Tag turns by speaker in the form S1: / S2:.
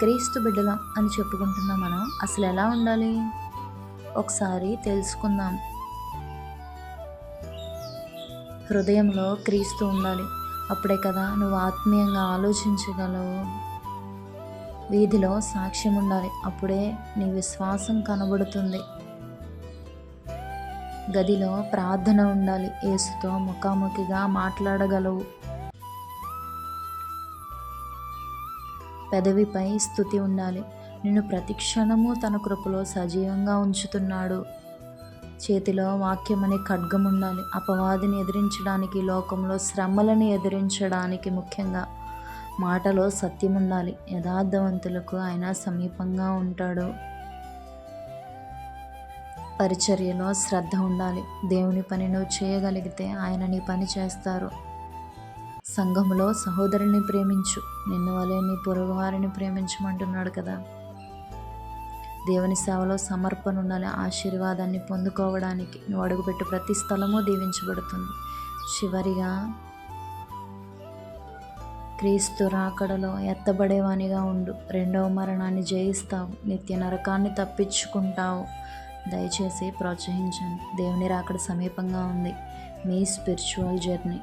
S1: క్రీస్తు బిడ్డలం అని చెప్పుకుంటున్నాం మనం. అసలు ఎలా ఉండాలి? ఒకసారి తెలుసుకుందాం. హృదయంలో క్రీస్తు ఉండాలి. అప్పుడే కదా నువ్వు ఆత్మీయంగా ఆలోచించగలవు. వీధిలో సాక్ష్యం ఉండాలి. అప్పుడే నీ విశ్వాసం కనబడుతుంది. గదిలో ప్రార్థన ఉండాలి. ఏసుతో ముఖాముఖిగా మాట్లాడగలవు. పెదవిపై స్థుతి ఉండాలి. నిన్ను ప్రతిక్షణము తన కృపలో సజీవంగా ఉంచుతున్నాడు. చేతిలో వాక్యం అనే ఖడ్గం ఉండాలి. అపవాదిని ఎదిరించడానికి లోకంలో శ్రమలను ఎదిరించడానికి ముఖ్యంగా మాటలో సత్యం ఉండాలి. యథార్థవంతులకు ఆయన సమీపంగా ఉంటాడు. పరిచర్యలో శ్రద్ధ ఉండాలి. దేవుని పని నువ్వు చేయగలిగితే ఆయన నీ పని చేస్తారు. సంఘములో సహోదరుని ప్రేమించు. నిన్ను వలె నీ పొరుగువారిని ప్రేమించమంటున్నాడు కదా. దేవుని సేవలో సమర్పణ ఉండాలి ఆశీర్వాదాన్ని పొందుకోవడానికి నువ్వు అడుగుపెట్టు ప్రతి స్థలము దీవించబడుతుంది. చివరిగా క్రీస్తు రాకడలో ఎత్తబడేవానిగా ఉండు. రెండవ మరణాన్ని జయిస్తావు. నిత్య నరకాన్ని తప్పించుకుంటావు. దయచేసి ప్రోత్సహించండి. దేవుని రాకడ సమీపంగా ఉంది. మీ స్పిరిచువల్ జర్నీ.